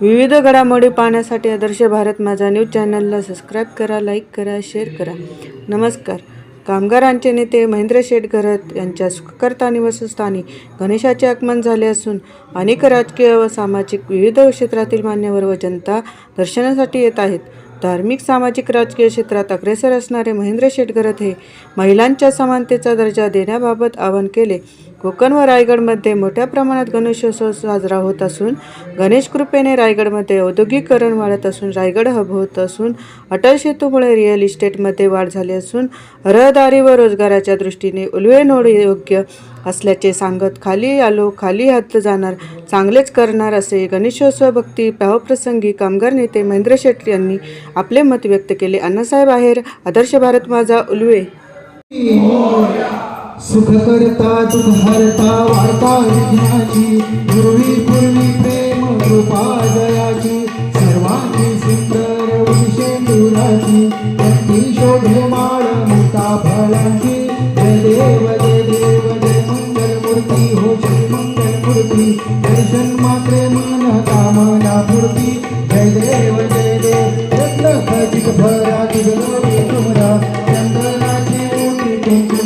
विविध घडामोडी पाहण्यासाठी आदर्श भारत माझा न्यूज चॅनलला सबस्क्राईब करा लाईक करा शेअर करा. नमस्कार. कामगारांचे नेते महेंद्र शेठ घरत यांच्या सुखकर्ता निवासस्थानी गणेशाचे आगमन झाले असून अनेक राजकीय व सामाजिक विविध क्षेत्रातील मान्यवर व जनता दर्शनासाठी येत आहेत. धार्मिक सामाजिक राजकीय क्षेत्रात अग्रेसर असणारे महेंद्र शेठ घरत हे महिलांच्या समानतेचा दर्जा देण्याबाबत आवाहन केले. कोकण व रायगडमध्ये मोठ्या प्रमाणात गणेशोत्सव साजरा होत असून गणेश कृपेने रायगडमध्ये औद्योगिकरण वाढत असून रायगड हब होत असून अटल सेतूमुळे रिअल इस्टेटमध्ये वाढ झाली असून रहदारी व रोजगाराच्या दृष्टीने उलवे नोड योग्य असल्याचे सांगत खाली आलो खाली हात जाणार चांगलेच करणार असे गणेशोत्सव भक्ती भावप्रसंगी कामगार नेते महेंद्र शेट्टी यांनी आपले मत व्यक्त केले. अण्णासाहेब आहेर आदर्श भारत माझा उलवे. सुख करता दुख हरता वार्ता विज्ञाची पूर्वी पूर्वी प्रेम कृपा जयाची सर्वांनी सुंदर विषय दुराची ती शोभे माळ मुता फळांची. जय देव जय देव जय मंगल मूर्ती हो जय मंगल मूर्ती. दर्शन मात्रे मन कामना पूर्ती. जय देव जय देव रत्न खचित भरा दिगलोके तुमरा. चंदनाची मूर्ती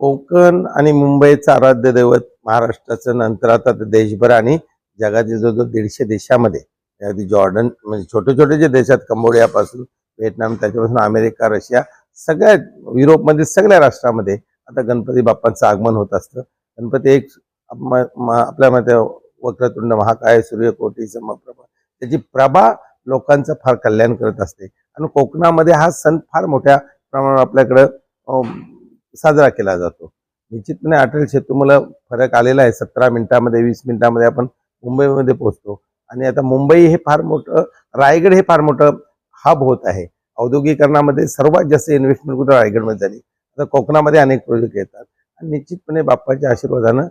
कोकण आणि मुंबईचं आराध्य दैवत महाराष्ट्राचं नंतर आता देशभर आणि जगातील जो जो दीडशे देशामध्ये. अगदी जॉर्डन म्हणजे छोटे छोटे जे देशात कंबोडियापासून व्हिएतनाम त्याच्यापासून अमेरिका रशिया सगळ्या युरोपमधील सगळ्या राष्ट्रामध्ये आता गणपती बाप्पांचं आगमन होत असतं. गणपती एक आपल्या मते वक्रतुंड महाकाय सूर्यकोटी समप्रभा त्याची प्रभा लोकांचं फार कल्याण करत असते. आणि कोकणामध्ये हा सण फार मोठ्या प्रमाणावर आपल्याकडं साजरा केला जातो. निश्चितपणे अटल मला फरक आलेला आहे. सतरा मिनिटामध्ये वीस मिनिटामध्ये आपण मुंबईमध्ये पोहोचतो. आणि आता मुंबई हे फार मोठं रायगड हे फार मोठं हब होत आहे. औद्योगिकरणामध्ये सर्वात जास्त इन्व्हेस्टमेंट कुठं रायगडमध्ये झाली? आता कोकणामध्ये अनेक प्रोजेक्ट येतात. आणि निश्चितपणे बाप्पाच्या आशीर्वादानं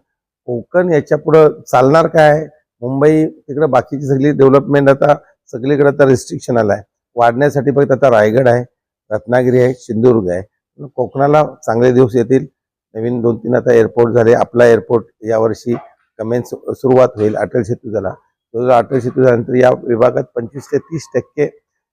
कोकण याच्या पुढं चालणार काय मुंबई तिकडं बाकीची सगळी डेव्हलपमेंट आता सगळीकडे आता रिस्ट्रिक्शन आलं आहे वाढण्यासाठी फक्त आता रायगड आहे रत्नागिरी आहे सिंधुदुर्ग आहे. कोकणाला चांगले दिवस येतील. नवीन दोन तीन आता एअरपोर्ट झाले. आपला एअरपोर्ट यावर्षी कमेंट सु- सुरुवात होईल अटल सेतू झाला. तो जो अटल सेतू झाल्यानंतर या विभागात पंचवीस ते तीस टक्के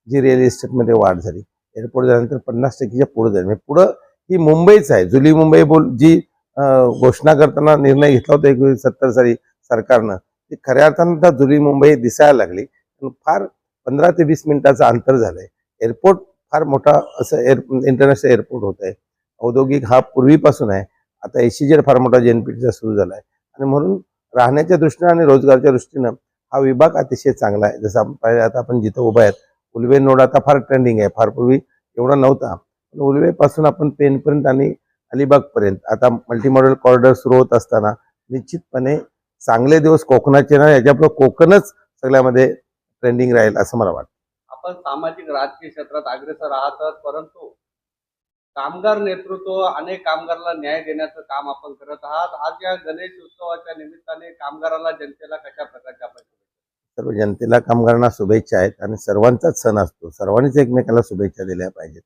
जी रिअल इस्टेटमध्ये वाढ झाली. एअरपोर्ट झाल्यानंतर पन्नास टक्केच्या पुढे झाली म्हणजे पुढं ही मुंबईच आहे. जुली मुंबई बोल जी घोषणा करताना निर्णय घेतला होता एकोणीस सत्तर साली सरकारनं. ती खऱ्या अर्थानं आता जुली मुंबई दिसायला लागली. पण फार पंधरा ते वीस मिनिटाचं अंतर झालंय. एअरपोर्ट फार मोठा असं एअर इंटरनॅशनल एअरपोर्ट होत आहे औद्योगिक हा पूर्वीपासून आहे. आता एसीजेड फार मोठा जेएनपीटीचा सुरू झाला आहे आणि म्हणून राहण्याच्या दृष्टीनं आणि रोजगारच्या दृष्टीनं हा विभाग अतिशय चांगला आहे. जसं आपण पाहिलं आता आपण जिथं उभा आहेत उलवे नोड आता फार ट्रेंडिंग आहे. फार पूर्वी एवढा नव्हता. पण उलवेपासून आपण पेनपर्यंत आणि अलिबागपर्यंत आता मल्टीमॉडल कॉरिडॉर सुरू होत असताना निश्चितपणे चांगले दिवस कोकणाचे ना याच्यापुढे कोकणच सगळ्यामध्ये ट्रेंडिंग राहील असं मला वाटतं. आपण सामाजिक राजकीय क्षेत्रात अग्रेसर राहतात परंतु कामगार नेतृत्व अनेक कामगाराला न्याय देण्याचं काम आपण करत आहात. आज या गणेश उत्सवाच्या निमित्ताने कामगाराला जनतेला कशा प्रकारच्या पाहिजे सर्व जनतेला कामगारांना शुभेच्छा आहेत आणि सर्वांचाच सण असतो. सर्वांनीच एकमेकाला शुभेच्छा दिल्या पाहिजेत.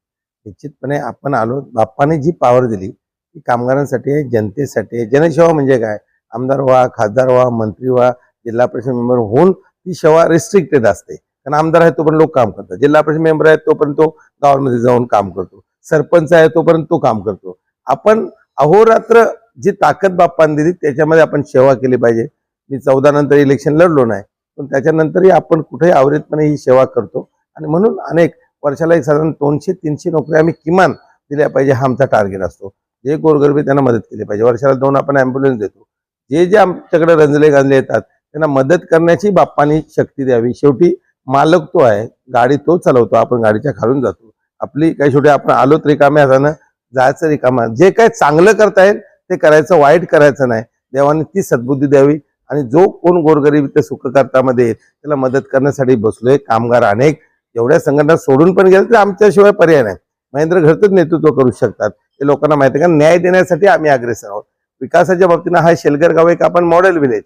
निश्चितपणे आपण आलो बाप्पाने जी पॉवर दिली ती कामगारांसाठी आहे जनतेसाठी आहे. जनसेवा म्हणजे काय? आमदार व्हा खासदार व्हा मंत्री व्हा जिल्हा परिषद मेंबर होऊन ती सेवा रिस्ट्रिक्टेड असते. कारण आमदार आहे तोपर्यंत लोक काम करतात. जिल्हा परिषद मेंबर आहे तोपर्यंत तो गावामध्ये जाऊन काम करतो. सरपंच आहे तोपर्यंत तो काम करतो. आपण अहोरात्र जी ताकद बाप्पान दिली त्याच्यामध्ये आपण सेवा केली पाहिजे. मी चौदा नंतर इलेक्शन लढलो नाही पण त्याच्यानंतरही आपण कुठेही आवृतपणे ही सेवा करतो. आणि म्हणून अनेक वर्षाला एक साधारण दोनशे तीनशे नोकऱ्या आम्ही किमान दिल्या पाहिजे हा आमचा टार्गेट असतो. जे गोरगरबी त्यांना मदत केली पाहिजे. वर्षाला दोन आपण ॲम्ब्युलन्स देतो. जे जे आमच्याकडे रंजले गांजले येतात त्यांना मदत करण्याची बाप्पानी शक्ती द्यावी. शेवटी मालक तो आहे गाडी तो चालवतो आपण गाडीच्या खालून जातो. आपली काही छोटी आपण आलोत रिकामे असताना जायचं रिकामा. जे काय चांगलं करता येईल ते करायचं वाईट करायचं नाही. देवाने ती सद्बुद्धी द्यावी आणि जो कोण गोरगरीब ते सुखकर्तामध्ये येईल त्याला मदत करण्यासाठी बसलोय कामगार अनेक. एवढ्या संघटना सोडून पण गेले तर आमच्याशिवाय पर्याय नाही. महेंद्र घरतच नेतृत्व करू शकतात. ते लोकांना माहिती आहे का? न्याय देण्यासाठी आम्ही अग्रेसर आहोत. विकासाच्या बाबतीनं हा शेलगर गाव एक आपण मॉडेल विलेज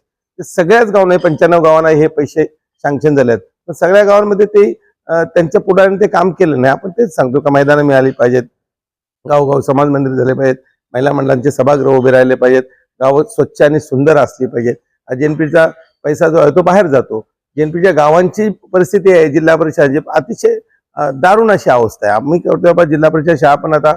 सगळ्याच गाव नाही पंच्याण्णव गावांना हे पैसे सँक्शन झाले आहेत सगळ्या गावांमध्ये ते त्यांच्या पुढाराने ते काम केलं नाही. आपण तेच सांगतो का मैदानं मिळाली पाहिजेत. गावगाव समाज मंदिर झाले पाहिजेत. महिला मंडळांचे सभागृह उभे राहिले पाहिजेत. गाव स्वच्छ आणि सुंदर असली पाहिजेत. जेएनपीचा पैसा जो आहे तो बाहेर जातो. जेएनपीच्या गावांची परिस्थिती आहे. जिल्हा परिषद अतिशय दारुण अशी अवस्था आहे. आम्ही करतो बाबा जिल्हा परिषद शाळा पण आता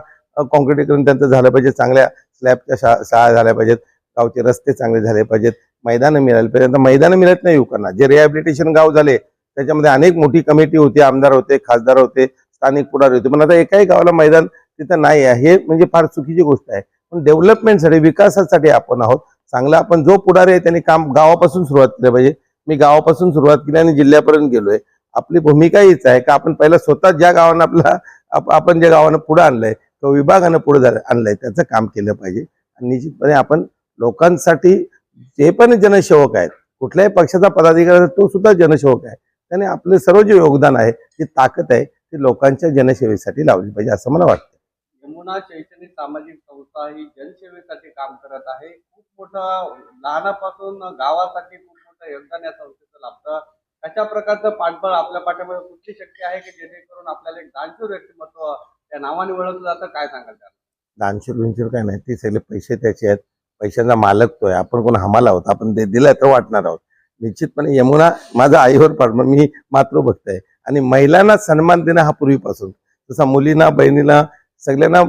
कॉन्क्रिटीकरण त्यांचं झालं पाहिजे. चांगल्या स्लॅबच्या शाळा शाळा झाल्या पाहिजेत. गावचे रस्ते चांगले झाले पाहिजेत. मैदानं मिळाली पाहिजे आता मैदानं मिळत नाही युवकांना. जे रिहॅबिलिटेशन गाव झाले त्याच्यामध्ये अनेक मोठी कमिटी होती आमदार होते खासदार होते स्थानिक पुढारी होते. पण आता एकाही गावाला मैदान तिथं नाही आहे. हे म्हणजे फार चुकीची गोष्ट आहे. पण डेव्हलपमेंटसाठी विकासासाठी आपण आहोत. चांगला आपण जो पुढारी आहे त्यांनी काम गावापासून सुरुवात केलं पाहिजे. मी गावापासून सुरुवात केली आणि जिल्ह्यापर्यंत गेलोय. आपली भूमिका हीच आहे का आपण पहिला स्वतः ज्या गावानं आपला आप- आपण ज्या गावानं पुढे आणलंय किंवा विभागानं पुढे आणलंय त्याचं काम केलं पाहिजे. आणि निश्चितपणे आपण लोकांसाठी जे पण जनसेवक आहेत कुठल्याही पक्षाचा पदाधिकारी आहे, तो सुद्धा जनसेवक आहे. त्याने आपले सर्व जे योगदान आहे ती ताकद आहे ती लोकांच्या जनसेवेसाठी लावली पाहिजे असं मला वाटतं. यमुना शैक्षणिक सामाजिक संस्था ही जनसेवेसाठी काम करत आहे. खूप मोठं लहानापासून गावासाठी खूप मोठं योगदान या संस्थेचं लाभतं. अशा प्रकारचं पाठबळ आपल्या पाठीमागे कुठली शक्ती आहे की जेणेकरून आपल्याला एक दानशूर व्यक्तिमत्व या नावाने ओळखलं जातं? काय सांगाल त्याला दानशूर बिनशूर काय नाही. ते सगळे पैसे त्याचे आहेत. पैशांचा मालक तो आहे. आपण कोण हमाल आहोत? आपण ते दिलं तर वाटणार आहोत. निश्चितपणे यमुना माझा आईवर पाडणार मी मातृभक्त आहे. आणि महिलांना सन्मान देणं हा पूर्वीपासून. जसा मुलींना बहिणीला सगळ्यांना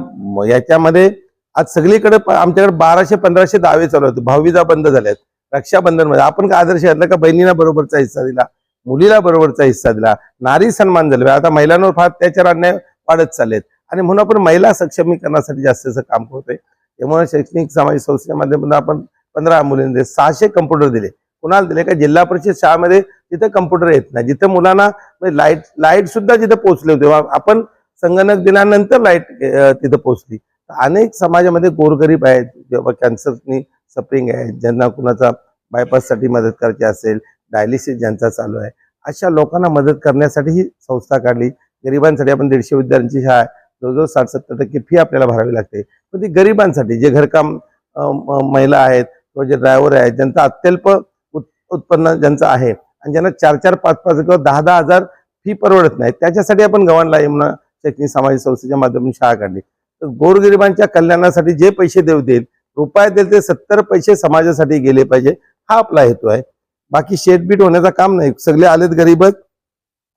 याच्यामध्ये आज सगळीकडे प- आमच्याकडे बाराशे पंधराशे दावे चालू आहेत. भाऊबीजा बंद झाल्यात. रक्षाबंधनमध्ये आपण काय आदर्श घातला का बहिणीला बरोबरचा हिस्सा दिला? मुलीला बरोबरचा हिस्सा दिला. नारी सन्मान झाला आता महिलांवर फार त्याच्यावर अन्याय वाढत चाललेत. आणि म्हणून आपण महिला सक्षमीकरणासाठी जास्तीचं काम करतोय. त्यामुळे शैक्षणिक सामाजिक संस्थेमध्ये माध्यमातून आपण पंधरा मुलींना दिले सहाशे कम्प्युटर दिले. कुणाला दिले का? जिल्हा परिषद शाळेमध्ये तिथं कम्प्युटर येत नाही जिथं मुलांना म्हणजे लाइट लाइट सुद्धा जिथं पोहोचले होते. आपण संगणक दिल्यानंतर लाइट तिथं पोहोचली. अनेक समाजामध्ये गोरगरीब आहेत. जेव्हा कॅन्सरनी सफरिंग आहे ज्यांना कुणाचा बायपाससाठी मदत करायची असेल डायलिसिस ज्यांचा चालू आहे अशा लोकांना मदत करण्यासाठी ही संस्था काढली. गरिबांसाठी आपण दीडशे विद्यार्थ्यांची शाळा आहे. जवळजवळ साठ सत्तर टक्के फी आपल्याला भरावी लागते. पण ती गरिबांसाठी जे घरकाम म- महिला आहेत किंवा जे ड्रायव्हर आहेत ज्यांचा अत्यल्प उत्पन्न ज्यांचं आहे. आणि ज्यांना चार चार पाच पाच किंवा दहा दहा हजार फी परवडत नाही त्याच्यासाठी आपण गव्हाणला यमुना शैक्षणिक सामाजिक संस्थेच्या माध्यमातून शाळा काढली. तर गोरगरिबांच्या कल्याणासाठी जे पैसे देऊ देईल रुपये देईल ते सत्तर पैसे समाजासाठी गेले पाहिजे हा आपला हेतू आहे. बाकी शेटबीट होण्याचं काम नाही. सगळे आलेत गरीबच.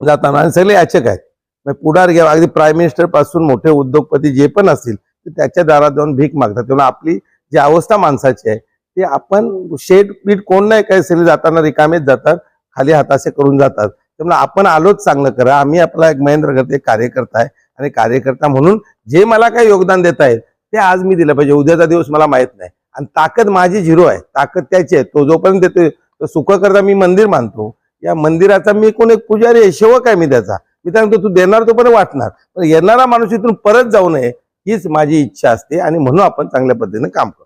जाताना आणि सगळे याचक आहेत. मग पुढार घ्या. अगदी प्राईम मिनिस्टरपासून मोठे उद्योगपती जे पण असतील ते त्याच्या दारात जाऊन भीक मागतात. तेव्हा आपली जी अवस्था माणसाची आहे ते आपण शेड बीट कोण नाही काय सगळे जाताना रिकामेच जातात खाली हातासे करून जातात. त्यामुळे आपण आलोच चांगलं करा. आम्ही आपला एक महेंद्र करते कार्यकर्ता आहे आणि कार्यकर्ता म्हणून जे मला काही योगदान देत आहेत ते आज मी दिलं पाहिजे. उद्याचा दिवस मला माहीत नाही. आणि ताकद माझी झिरो आहे. ताकद त्याची आहे. तो जोपर्यंत देतोय तो सुख करता मी मंदिर मानतो. या मंदिराचा मी कोण एक पुजारी आहे शेवक आहे मी त्याचा. मी त्यानंतर तू देणार तो पण वाटणार. पण येणारा माणूस इथून परत जाऊ नये हीच माझी इच्छा असते आणि म्हणून आपण चांगल्या पद्धतीने काम करतो.